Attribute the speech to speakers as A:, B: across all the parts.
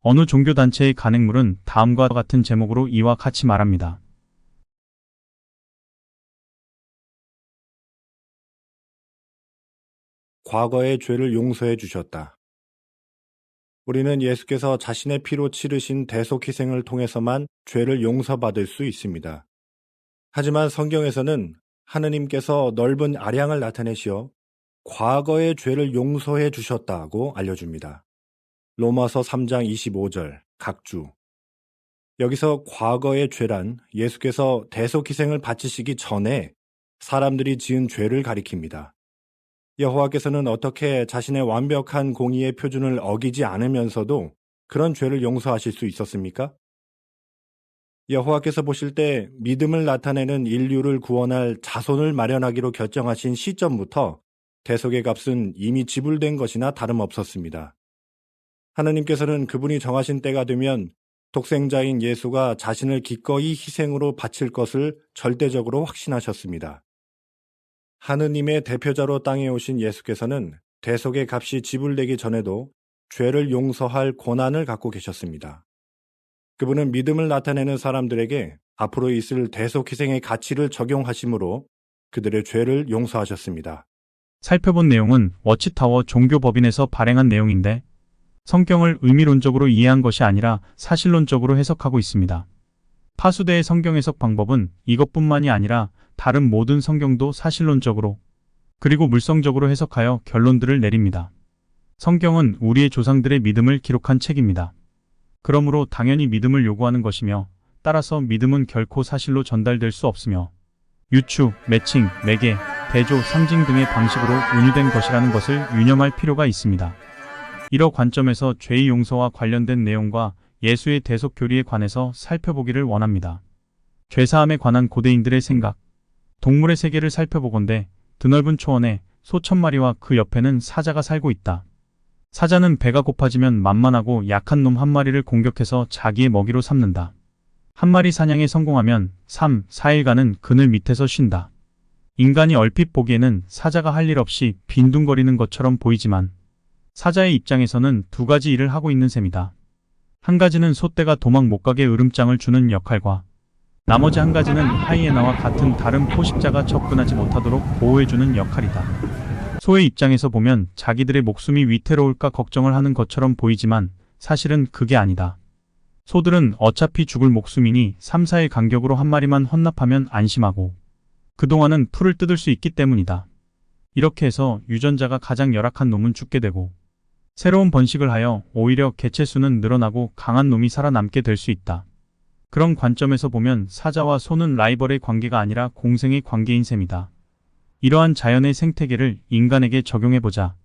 A: 어느 종교단체의 간행물은 다음과 같은 제목으로 이와 같이 말합니다.
B: 과거의 죄를 용서해 주셨다. 우리는 예수께서 자신의 피로 치르신 대속 희생을 통해서만 죄를 용서받을 수 있습니다. 하지만 성경에서는 하느님께서 넓은 아량을 나타내시어 과거의 죄를 용서해 주셨다고 알려줍니다. 로마서 3장 25절 각주 여기서 과거의 죄란 예수께서 대속 희생을 바치시기 전에 사람들이 지은 죄를 가리킵니다. 여호와께서는 어떻게 자신의 완벽한 공의의 표준을 어기지 않으면서도 그런 죄를 용서하실 수 있었습니까? 여호와께서 보실 때 믿음을 나타내는 인류를 구원할 자손을 마련하기로 결정하신 시점부터 대속의 값은 이미 지불된 것이나 다름없었습니다. 하느님께서는 그분이 정하신 때가 되면 독생자인 예수가 자신을 기꺼이 희생으로 바칠 것을 절대적으로 확신하셨습니다. 하느님의 대표자로 땅에 오신 예수께서는 대속의 값이 지불되기 전에도 죄를 용서할 권한을 갖고 계셨습니다. 그분은 믿음을 나타내는 사람들에게 앞으로 있을 대속 희생의 가치를 적용하심으로 그들의 죄를 용서하셨습니다.
A: 살펴본 내용은 워치타워 종교법인에서 발행한 내용인데 성경을 의미론적으로 이해한 것이 아니라 사실론적으로 해석하고 있습니다. 파수대의 성경 해석 방법은 이것뿐만이 아니라 다른 모든 성경도 사실론적으로 그리고 물성적으로 해석하여 결론들을 내립니다. 성경은 우리의 조상들의 믿음을 기록한 책입니다. 그러므로 당연히 믿음을 요구하는 것이며 따라서 믿음은 결코 사실로 전달될 수 없으며 유추, 매칭, 매개, 대조, 상징 등의 방식으로 운유된 것이라는 것을 유념할 필요가 있습니다. 이러 관점에서 죄의 용서와 관련된 내용과 예수의 대속 교리에 관해서 살펴보기를 원합니다. 죄사함에 관한 고대인들의 생각 동물의 세계를 살펴보건대 드넓은 초원에 소 천 마리와 그 옆에는 사자가 살고 있다. 사자는 배가 고파지면 만만하고 약한 놈 한 마리를 공격해서 자기의 먹이로 삼는다. 한 마리 사냥에 성공하면 3, 4일간은 그늘 밑에서 쉰다. 인간이 얼핏 보기에는 사자가 할 일 없이 빈둥거리는 것처럼 보이지만 사자의 입장에서는 두 가지 일을 하고 있는 셈이다. 한 가지는 소떼가 도망 못 가게 으름장을 주는 역할과 나머지 한 가지는 하이에나와 같은 다른 포식자가 접근하지 못하도록 보호해주는 역할이다. 소의 입장에서 보면 자기들의 목숨이 위태로울까 걱정을 하는 것처럼 보이지만 사실은 그게 아니다. 소들은 어차피 죽을 목숨이니 3, 4일 간격으로 한 마리만 헌납하면 안심하고 그동안은 풀을 뜯을 수 있기 때문이다. 이렇게 해서 유전자가 가장 열악한 놈은 죽게 되고 새로운 번식을 하여 오히려 개체 수는 늘어나고 강한 놈이 살아남게 될 수 있다. 그런 관점에서 보면 사자와 소는 라이벌의 관계가 아니라 공생의 관계인 셈이다. 이러한 자연의 생태계를 인간에게 적용해보자.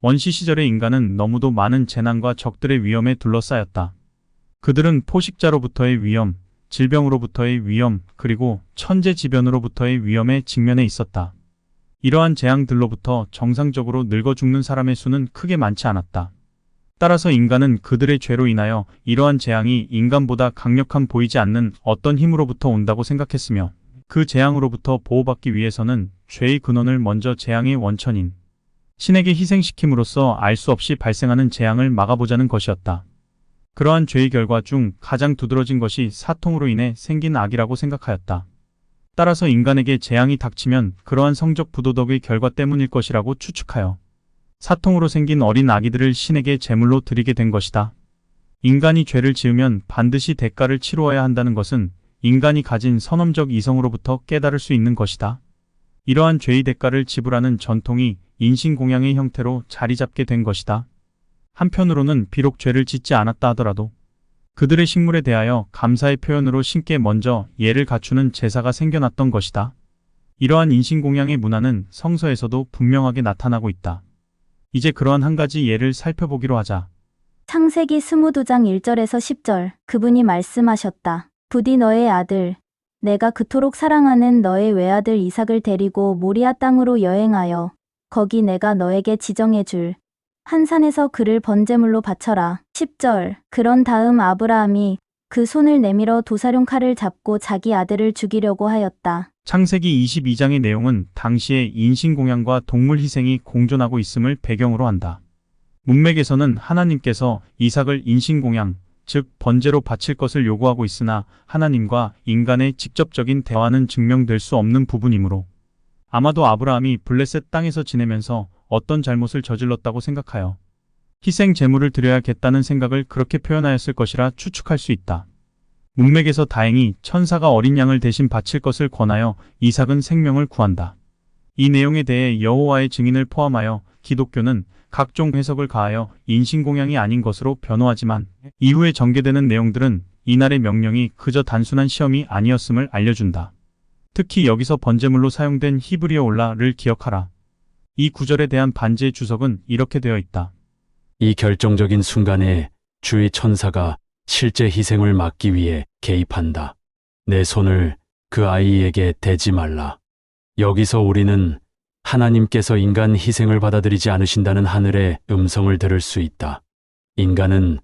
A: 원시 시절의 인간은 너무도 많은 재난과 적들의 위험에 둘러싸였다. 그들은 포식자로부터의 위험, 질병으로부터의 위험, 그리고 천재지변으로부터의 위험에 직면해 있었다. 이러한 재앙들로부터 정상적으로 늙어 죽는 사람의 수는 크게 많지 않았다. 따라서 인간은 그들의 죄로 인하여 이러한 재앙이 인간보다 강력한 보이지 않는 어떤 힘으로부터 온다고 생각했으며 그 재앙으로부터 보호받기 위해서는 죄의 근원을 먼저 재앙의 원천인 신에게 희생시킴으로써 알 수 없이 발생하는 재앙을 막아보자는 것이었다. 그러한 죄의 결과 중 가장 두드러진 것이 사통으로 인해 생긴 악이라고 생각하였다. 따라서 인간에게 재앙이 닥치면 그러한 성적 부도덕의 결과 때문일 것이라고 추측하여 사통으로 생긴 어린 아기들을 신에게 제물로 드리게 된 것이다. 인간이 죄를 지으면 반드시 대가를 치루어야 한다는 것은 인간이 가진 선험적 이성으로부터 깨달을 수 있는 것이다. 이러한 죄의 대가를 지불하는 전통이 인신공양의 형태로 자리 잡게 된 것이다. 한편으로는 비록 죄를 짓지 않았다 하더라도 그들의 식물에 대하여 감사의 표현으로 신께 먼저 예를 갖추는 제사가 생겨났던 것이다. 이러한 인신공양의 문화는 성서에서도 분명하게 나타나고 있다. 이제 그러한 한 가지 예를 살펴보기로 하자.
C: 창세기 22장 1절에서 10절 그분이 말씀하셨다. 부디 너의 아들 내가 그토록 사랑하는 너의 외아들 이삭을 데리고 모리아 땅으로 여행하여 거기 내가 너에게 지정해 줄 한 산에서 그를 번제물로 바쳐라. 10절 그런 다음 아브라함이 그 손을 내밀어 도사룡 칼을 잡고 자기 아들을 죽이려고 하였다.
A: 창세기 22장의 내용은 당시의 인신공양과 동물 희생이 공존하고 있음을 배경으로 한다. 문맥에서는 하나님께서 이삭을 인신공양, 즉 번제로 바칠 것을 요구하고 있으나 하나님과 인간의 직접적인 대화는 증명될 수 없는 부분이므로 아마도 아브라함이 블레셋 땅에서 지내면서 어떤 잘못을 저질렀다고 생각하여 희생 제물을 드려야겠다는 생각을 그렇게 표현하였을 것이라 추측할 수 있다. 문맥에서 다행히 천사가 어린 양을 대신 바칠 것을 권하여 이삭은 생명을 구한다. 이 내용에 대해 여호와의 증인을 포함하여 기독교는 각종 해석을 가하여 인신공양이 아닌 것으로 변호하지만 이후에 전개되는 내용들은 이날의 명령이 그저 단순한 시험이 아니었음을 알려준다. 특히 여기서 번제물로 사용된 히브리어 올라를 기억하라. 이 구절에 대한 반제의 주석은 이렇게 되어 있다.
D: 이 결정적인 순간에 주의 천사가 실제 희생을 막기 위해 개입한다. 내 손을 그 아이에게 대지 말라. 여기서 우리는 하나님께서 인간 희생을 받아들이지 않으신다는 하늘의 음성을 들을 수 있다. 인간은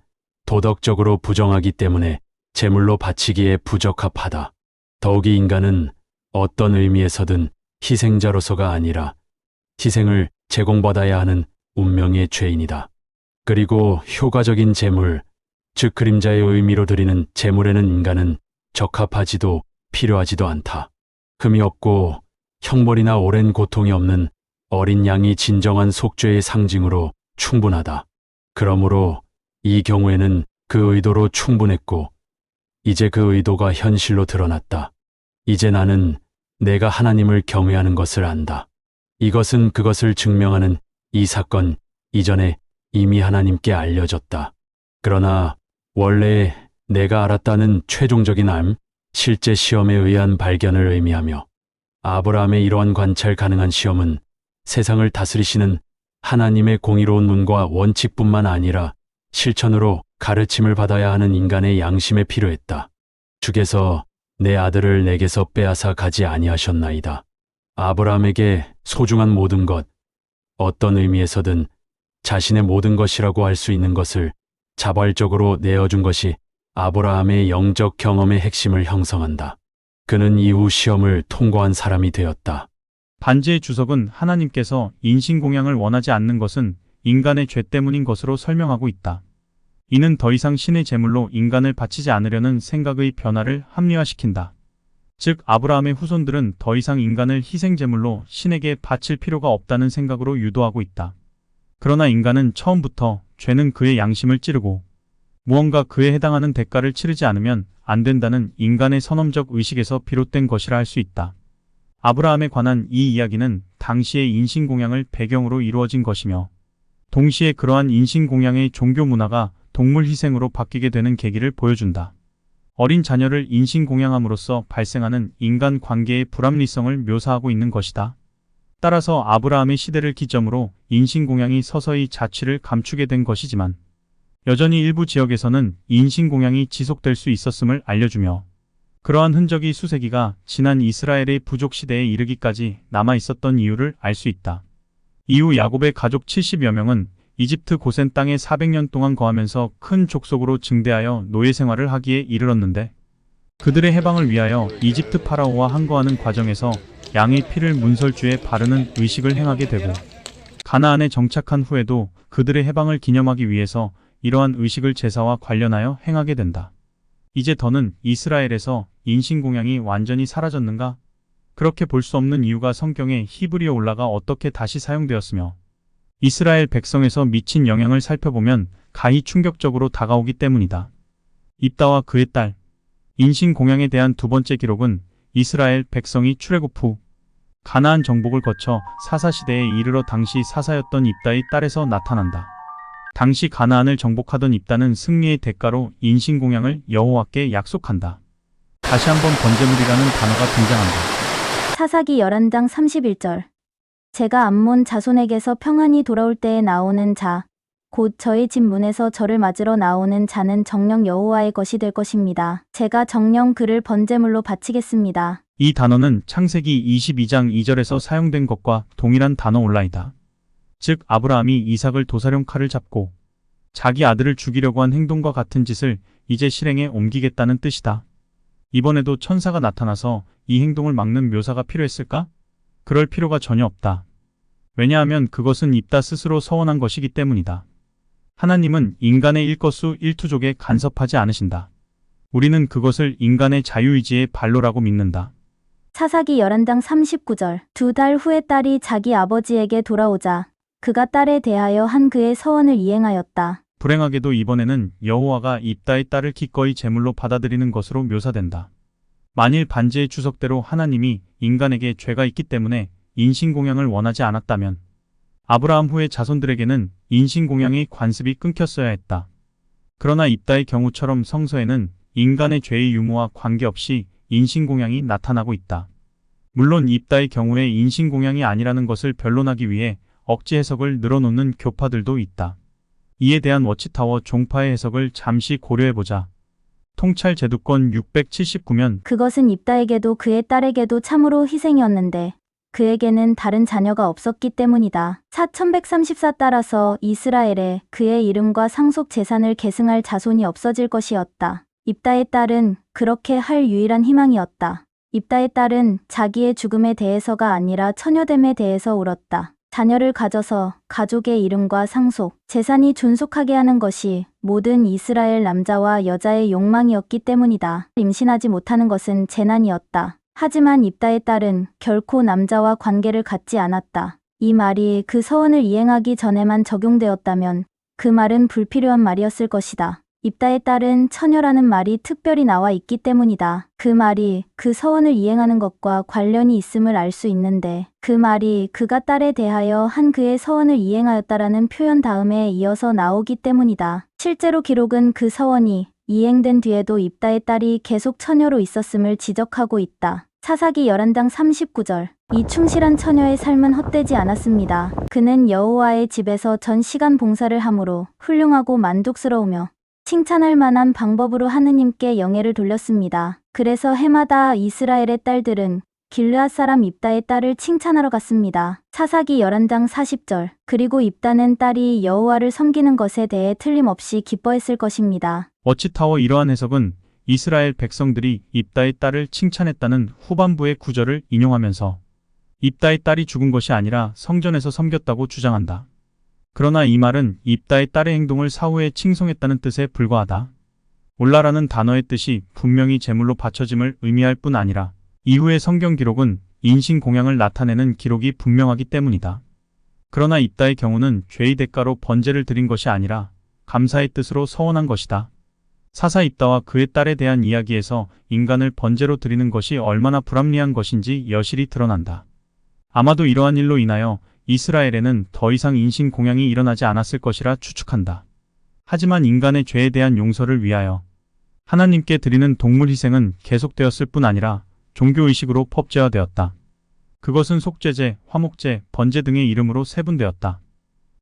D: 도덕적으로 부정하기 때문에 제물로 바치기에 부적합하다. 더욱이 인간은 어떤 의미에서든 희생자로서가 아니라 희생을 제공받아야 하는 운명의 죄인이다. 그리고 효과적인 제물, 즉 그림자의 의미로 드리는 제물에는 인간은 적합하지도 필요하지도 않다. 흠이 없고 형벌이나 오랜 고통이 없는 어린 양이 진정한 속죄의 상징으로 충분하다. 그러므로 이 경우에는 그 의도로 충분했고, 이제 그 의도가 현실로 드러났다. 이제 나는 내가 하나님을 경외하는 것을 안다. 이것은 그것을 증명하는 이 사건 이전에 이미 하나님께 알려졌다. 그러나 원래 내가 알았다는 최종적인 암, 실제 시험에 의한 발견을 의미하며 아브라함의 이러한 관찰 가능한 시험은 세상을 다스리시는 하나님의 공의로운 눈과 원칙뿐만 아니라 실천으로 가르침을 받아야 하는 인간의 양심에 필요했다. 주께서 내 아들을 내게서 빼앗아 가지 아니하셨나이다. 아브라함에게 소중한 모든 것, 어떤 의미에서든 자신의 모든 것이라고 할 수 있는 것을 자발적으로 내어준 것이 아브라함의 영적 경험의 핵심을 형성한다. 그는 이후 시험을 통과한 사람이 되었다.
A: 반제의 주석은 하나님께서 인신공양을 원하지 않는 것은 인간의 죄 때문인 것으로 설명하고 있다. 이는 더 이상 신의 제물로 인간을 바치지 않으려는 생각의 변화를 합리화시킨다. 즉 아브라함의 후손들은 더 이상 인간을 희생 제물로 신에게 바칠 필요가 없다는 생각으로 유도하고 있다. 그러나 인간은 처음부터 죄는 그의 양심을 찌르고 무언가 그에 해당하는 대가를 치르지 않으면 안 된다는 인간의 선험적 의식에서 비롯된 것이라 할 수 있다. 아브라함에 관한 이 이야기는 당시의 인신공양을 배경으로 이루어진 것이며 동시에 그러한 인신공양의 종교 문화가 동물 희생으로 바뀌게 되는 계기를 보여준다. 어린 자녀를 인신공양함으로써 발생하는 인간 관계의 불합리성을 묘사하고 있는 것이다. 따라서 아브라함의 시대를 기점으로 인신공양이 서서히 자취를 감추게 된 것이지만 여전히 일부 지역에서는 인신공양이 지속될 수 있었음을 알려주며 그러한 흔적이 수세기가 지난 이스라엘의 부족 시대에 이르기까지 남아 있었던 이유를 알 수 있다. 이후 야곱의 가족 70여 명은 이집트 고센 땅에 400년 동안 거하면서 큰 족속으로 증대하여 노예 생활을 하기에 이르렀는데 그들의 해방을 위하여 이집트 파라오와 항거하는 과정에서 양의 피를 문설주에 바르는 의식을 행하게 되고 가나안에 정착한 후에도 그들의 해방을 기념하기 위해서 이러한 의식을 제사와 관련하여 행하게 된다. 이제 더는 이스라엘에서 인신공양이 완전히 사라졌는가? 그렇게 볼 수 없는 이유가 성경에 히브리어 올라가 어떻게 다시 사용되었으며 이스라엘 백성에서 미친 영향을 살펴보면 가히 충격적으로 다가오기 때문이다. 입다와 그의 딸 인신 공양에 대한 두 번째 기록은 이스라엘 백성이 출애굽 후 가나안 정복을 거쳐 사사 시대에 이르러 당시 사사였던 입다의 딸에서 나타난다. 당시 가나안을 정복하던 입다는 승리의 대가로 인신 공양을 여호와께 약속한다. 다시 한번 번제물이라는 단어가 등장한다.
C: 사사기 11장 31절. 제가 암몬 자손에게서 평안히 돌아올 때에 나오는 자, 곧 저의 집 문에서 저를 맞으러 나오는 자는 정령 여호와의 것이 될 것입니다. 제가 정령 그를 번제물로 바치겠습니다.
A: 이 단어는 창세기 22장 2절에서 사용된 것과 동일한 단어 온라이다. 즉 아브라함이 이삭을 도사령 칼을 잡고 자기 아들을 죽이려고 한 행동과 같은 짓을 이제 실행에 옮기겠다는 뜻이다. 이번에도 천사가 나타나서 이 행동을 막는 묘사가 필요했을까? 그럴 필요가 전혀 없다. 왜냐하면 그것은 입다 스스로 서원한 것이기 때문이다. 하나님은 인간의 일거수 일투족에 간섭하지 않으신다. 우리는 그것을 인간의 자유의지의 발로라고 믿는다.
C: 사사기 11장 39절. 두 달 후에 딸이 자기 아버지에게 돌아오자 그가 딸에 대하여 한 그의 서원을 이행하였다.
A: 불행하게도 이번에는 여호와가 입다의 딸을 기꺼이 제물로 받아들이는 것으로 묘사된다. 만일 반지의 추석대로 하나님이 인간에게 죄가 있기 때문에 인신공양을 원하지 않았다면 아브라함 후의 자손들에게는 인신공양의 관습이 끊겼어야 했다. 그러나 입다의 경우처럼 성서에는 인간의 죄의 유무와 관계없이 인신공양이 나타나고 있다. 물론 입다의 경우에 인신공양이 아니라는 것을 변론하기 위해 억지 해석을 늘어놓는 교파들도 있다. 이에 대한 워치타워 종파의 해석을 잠시 고려해보자. 통찰 제도권 679면
C: 그것은 입다에게도 그의 딸에게도 참으로 희생이었는데 그에게는 다른 자녀가 없었기 때문이다. 4134 따라서 이스라엘에 그의 이름과 상속 재산을 계승할 자손이 없어질 것이었다. 입다의 딸은 그렇게 할 유일한 희망이었다. 입다의 딸은 자기의 죽음에 대해서가 아니라 처녀됨에 대해서 울었다. 자녀를 가져서 가족의 이름과 상속, 재산이 존속하게 하는 것이 모든 이스라엘 남자와 여자의 욕망이었기 때문이다. 임신하지 못하는 것은 재난이었다. 하지만 입다의 딸은 결코 남자와 관계를 갖지 않았다. 이 말이 그 서원을 이행하기 전에만 적용되었다면 그 말은 불필요한 말이었을 것이다. 입다의 딸은 처녀라는 말이 특별히 나와 있기 때문이다. 그 말이 그 서원을 이행하는 것과 관련이 있음을 알 수 있는데 그 말이 그가 딸에 대하여 한 그의 서원을 이행하였다라는 표현 다음에 이어서 나오기 때문이다. 실제로 기록은 그 서원이 이행된 뒤에도 입다의 딸이 계속 처녀로 있었음을 지적하고 있다. 사사기 11장 39절. 이 충실한 처녀의 삶은 헛되지 않았습니다. 그는 여호와의 집에서 전 시간 봉사를 함으로 훌륭하고 만족스러우며 칭찬할 만한 방법으로 하느님께 영예를 돌렸습니다. 그래서 해마다 이스라엘의 딸들은 길르앗 사람 입다의 딸을 칭찬하러 갔습니다. 사사기 11장 40절. 그리고 입다는 딸이 여호와를 섬기는 것에 대해 틀림없이 기뻐했을 것입니다.
A: 워치타워 이러한 해석은 이스라엘 백성들이 입다의 딸을 칭찬했다는 후반부의 구절을 인용하면서 입다의 딸이 죽은 것이 아니라 성전에서 섬겼다고 주장한다. 그러나 이 말은 입다의 딸의 행동을 사후에 칭송했다는 뜻에 불과하다. 올라라는 단어의 뜻이 분명히 제물로 바쳐짐을 의미할 뿐 아니라 이후의 성경 기록은 인신 공양을 나타내는 기록이 분명하기 때문이다. 그러나 입다의 경우는 죄의 대가로 번제를 드린 것이 아니라 감사의 뜻으로 서원한 것이다. 사사 입다와 그의 딸에 대한 이야기에서 인간을 번제로 드리는 것이 얼마나 불합리한 것인지 여실히 드러난다. 아마도 이러한 일로 인하여 이스라엘에는 더 이상 인신 공양이 일어나지 않았을 것이라 추측한다. 하지만 인간의 죄에 대한 용서를 위하여 하나님께 드리는 동물 희생은 계속되었을 뿐 아니라 종교의식으로 법제화되었다. 그것은 속죄제, 화목제, 번제 등의 이름으로 세분되었다.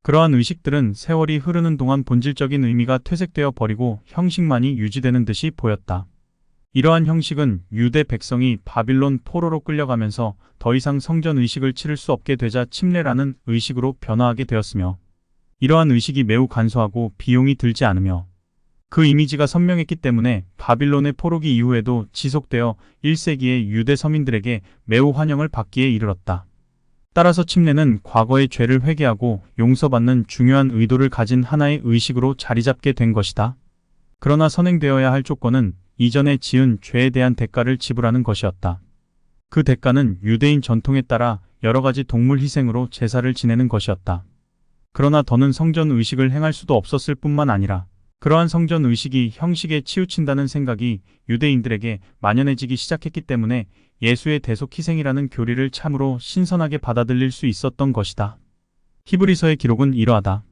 A: 그러한 의식들은 세월이 흐르는 동안 본질적인 의미가 퇴색되어 버리고 형식만이 유지되는 듯이 보였다. 이러한 형식은 유대 백성이 바빌론 포로로 끌려가면서 더 이상 성전 의식을 치를 수 없게 되자 침례라는 의식으로 변화하게 되었으며 이러한 의식이 매우 간소하고 비용이 들지 않으며 그 이미지가 선명했기 때문에 바빌론의 포로기 이후에도 지속되어 1세기의 유대 서민들에게 매우 환영을 받기에 이르렀다. 따라서 침례는 과거의 죄를 회개하고 용서받는 중요한 의도를 가진 하나의 의식으로 자리 잡게 된 것이다. 그러나 선행되어야 할 조건은 이전에 지은 죄에 대한 대가를 지불하는 것이었다. 그 대가는 유대인 전통에 따라 여러 가지 동물 희생으로 제사를 지내는 것이었다. 그러나 더는 성전 의식을 행할 수도 없었을 뿐만 아니라 그러한 성전 의식이 형식에 치우친다는 생각이 유대인들에게 만연해지기 시작했기 때문에 예수의 대속 희생이라는 교리를 참으로 신선하게 받아들일 수 있었던 것이다. 히브리서의 기록은 이러하다.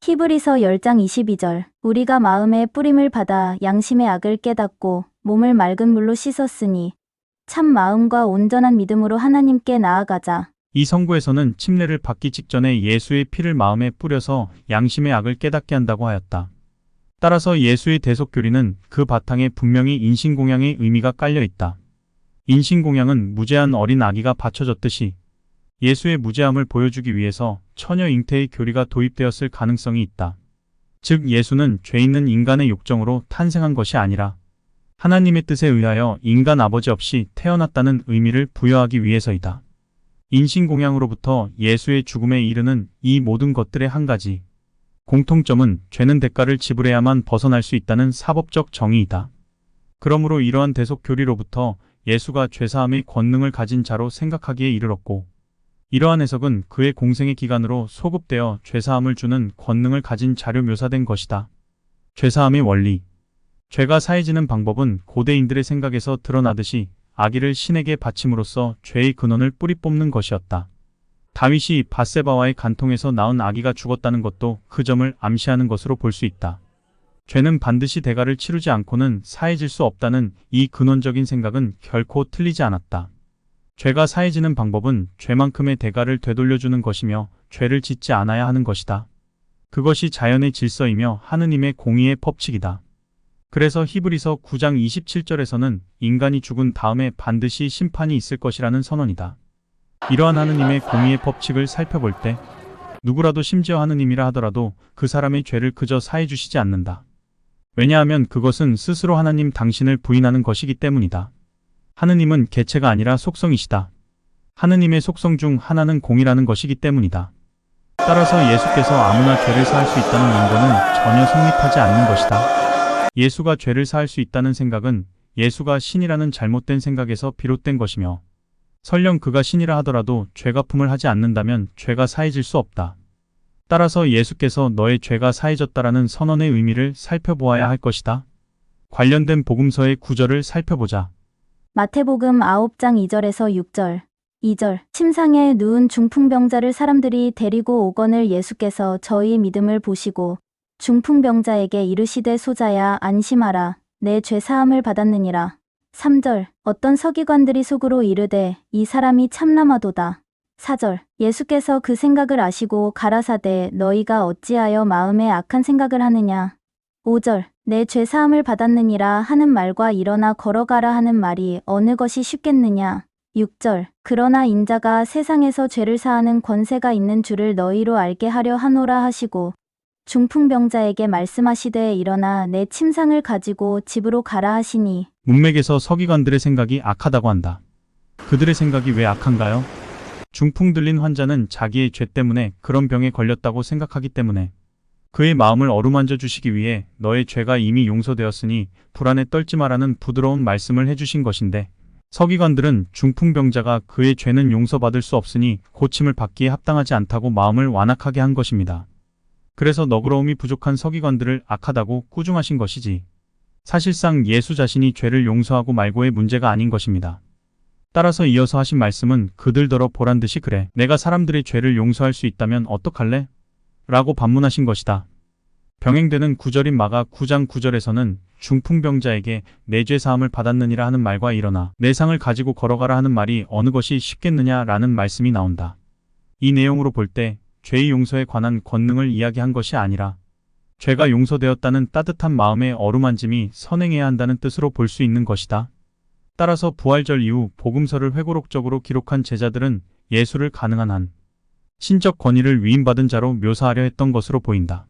C: 히브리서 10장 22절. 우리가 마음의 뿌림을 받아 양심의 악을 깨닫고 몸을 맑은 물로 씻었으니 참 마음과 온전한 믿음으로 하나님께 나아가자.
A: 이 성구에서는 침례를 받기 직전에 예수의 피를 마음에 뿌려서 양심의 악을 깨닫게 한다고 하였다. 따라서 예수의 대속 교리는 그 바탕에 분명히 인신공양의 의미가 깔려 있다. 인신공양은 무죄한 어린 아기가 바쳐졌듯이 예수의 무죄함을 보여주기 위해서 처녀 잉태의 교리가 도입되었을 가능성이 있다. 즉 예수는 죄 있는 인간의 욕정으로 탄생한 것이 아니라 하나님의 뜻에 의하여 인간 아버지 없이 태어났다는 의미를 부여하기 위해서이다. 인신공양으로부터 예수의 죽음에 이르는 이 모든 것들의 한 가지, 공통점은 죄는 대가를 지불해야만 벗어날 수 있다는 사법적 정의이다. 그러므로 이러한 대속 교리로부터 예수가 죄사함의 권능을 가진 자로 생각하기에 이르렀고 이러한 해석은 그의 공생의 기간으로 소급되어 죄사함을 주는 권능을 가진 자료 묘사된 것이다. 죄사함의 원리 죄가 사해지는 방법은 고대인들의 생각에서 드러나듯이 아기를 신에게 바침으로써 죄의 근원을 뿌리 뽑는 것이었다. 다윗이 바세바와의 간통에서 낳은 아기가 죽었다는 것도 그 점을 암시하는 것으로 볼 수 있다. 죄는 반드시 대가를 치르지 않고는 사해질 수 없다는 이 근원적인 생각은 결코 틀리지 않았다. 죄가 사해지는 방법은 죄만큼의 대가를 되돌려주는 것이며 죄를 짓지 않아야 하는 것이다. 그것이 자연의 질서이며 하느님의 공의의 법칙이다. 그래서 히브리서 9장 27절에서는 인간이 죽은 다음에 반드시 심판이 있을 것이라는 선언이다. 이러한 하느님의 공의의 법칙을 살펴볼 때 누구라도 심지어 하느님이라 하더라도 그 사람의 죄를 그저 사해 주시지 않는다. 왜냐하면 그것은 스스로 하나님 당신을 부인하는 것이기 때문이다. 하느님은 개체가 아니라 속성이시다. 하느님의 속성 중 하나는 공이라는 것이기 때문이다. 따라서 예수께서 아무나 죄를 사할 수 있다는 인권은 전혀 성립하지 않는 것이다. 예수가 죄를 사할 수 있다는 생각은 예수가 신이라는 잘못된 생각에서 비롯된 것이며 설령 그가 신이라 하더라도 죄가 품을 하지 않는다면 죄가 사해질 수 없다. 따라서 예수께서 너의 죄가 사해졌다라는 선언의 의미를 살펴보아야 할 것이다. 관련된 복음서의 구절을 살펴보자.
C: 마태복음 9장 2절에서 6절. 2절. 침상에 누운 중풍병자를 사람들이 데리고 오거늘 예수께서 저희 믿음을 보시고 중풍병자에게 이르시되 소자야 안심하라. 내 죄 사함을 받았느니라. 3절. 어떤 서기관들이 속으로 이르되 이 사람이 참남하도다. 4절. 예수께서 그 생각을 아시고 가라사대 너희가 어찌하여 마음에 악한 생각을 하느냐. 5절. 내 죄 사함을 받았느니라 하는 말과 일어나 걸어가라 하는 말이 어느 것이 쉽겠느냐. 6절. 그러나 인자가 세상에서 죄를 사하는 권세가 있는 줄을 너희로 알게 하려 하노라 하시고 중풍병자에게 말씀하시되 일어나 내 침상을 가지고 집으로 가라 하시니
A: 문맥에서 서기관들의 생각이 악하다고 한다. 그들의 생각이 왜 악한가요? 중풍 들린 환자는 자기의 죄 때문에 그런 병에 걸렸다고 생각하기 때문에 그의 마음을 어루만져 주시기 위해 너의 죄가 이미 용서되었으니 불안에 떨지 마라는 부드러운 말씀을 해주신 것인데 서기관들은 중풍병자가 그의 죄는 용서받을 수 없으니 고침을 받기에 합당하지 않다고 마음을 완악하게 한 것입니다. 그래서 너그러움이 부족한 서기관들을 악하다고 꾸중하신 것이지. 사실상 예수 자신이 죄를 용서하고 말고의 문제가 아닌 것입니다. 따라서 이어서 하신 말씀은 그들더러 보란 듯이 그래. 내가 사람들의 죄를 용서할 수 있다면 어떡할래? 라고 반문하신 것이다. 병행되는 구절인 마가 9장 9절에서는 중풍병자에게 내 죄 사함을 받았느니라 하는 말과 일어나 내 상을 가지고 걸어가라 하는 말이 어느 것이 쉽겠느냐라는 말씀이 나온다. 이 내용으로 볼 때 죄의 용서에 관한 권능을 이야기한 것이 아니라 죄가 용서되었다는 따뜻한 마음의 어루만짐이 선행해야 한다는 뜻으로 볼 수 있는 것이다. 따라서 부활절 이후 복음서를 회고록적으로 기록한 제자들은 예수를 가능한 한 신적 권위를 위임받은 자로 묘사하려 했던 것으로 보인다.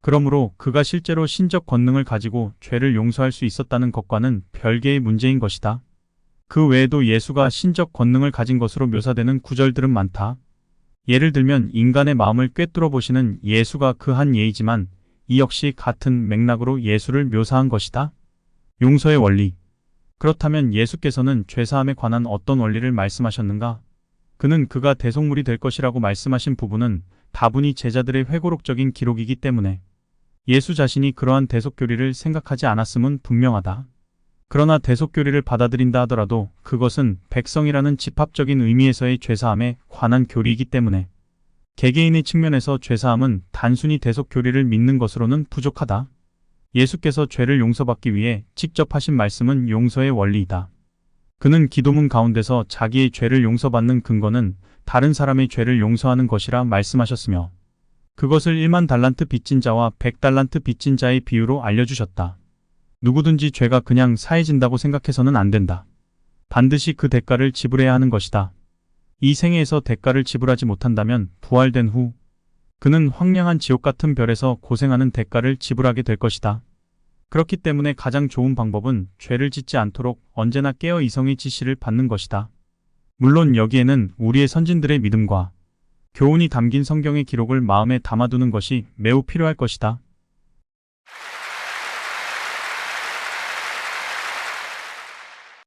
A: 그러므로 그가 실제로 신적 권능을 가지고 죄를 용서할 수 있었다는 것과는 별개의 문제인 것이다. 그 외에도 예수가 신적 권능을 가진 것으로 묘사되는 구절들은 많다. 예를 들면 인간의 마음을 꿰뚫어 보시는 예수가 그 한 예이지만 이 역시 같은 맥락으로 예수를 묘사한 것이다. 용서의 원리. 그렇다면 예수께서는 죄사함에 관한 어떤 원리를 말씀하셨는가? 그는 그가 대속물이 될 것이라고 말씀하신 부분은 다분히 제자들의 회고록적인 기록이기 때문에 예수 자신이 그러한 대속교리를 생각하지 않았음은 분명하다. 그러나 대속교리를 받아들인다 하더라도 그것은 백성이라는 집합적인 의미에서의 죄사함에 관한 교리이기 때문에 개개인의 측면에서 죄사함은 단순히 대속교리를 믿는 것으로는 부족하다. 예수께서 죄를 용서받기 위해 직접 하신 말씀은 용서의 원리이다. 그는 기도문 가운데서 자기의 죄를 용서받는 근거는 다른 사람의 죄를 용서하는 것이라 말씀하셨으며 그것을 1만 달란트 빚진 자와 100달란트 빚진 자의 비유로 알려주셨다. 누구든지 죄가 그냥 사해진다고 생각해서는 안 된다. 반드시 그 대가를 지불해야 하는 것이다. 이 생애에서 대가를 지불하지 못한다면 부활된 후 그는 황량한 지옥 같은 별에서 고생하는 대가를 지불하게 될 것이다. 그렇기 때문에 가장 좋은 방법은 죄를 짓지 않도록 언제나 깨어 이성의 지시를 받는 것이다. 물론 여기에는 우리의 선진들의 믿음과 교훈이 담긴 성경의 기록을 마음에 담아두는 것이 매우 필요할 것이다.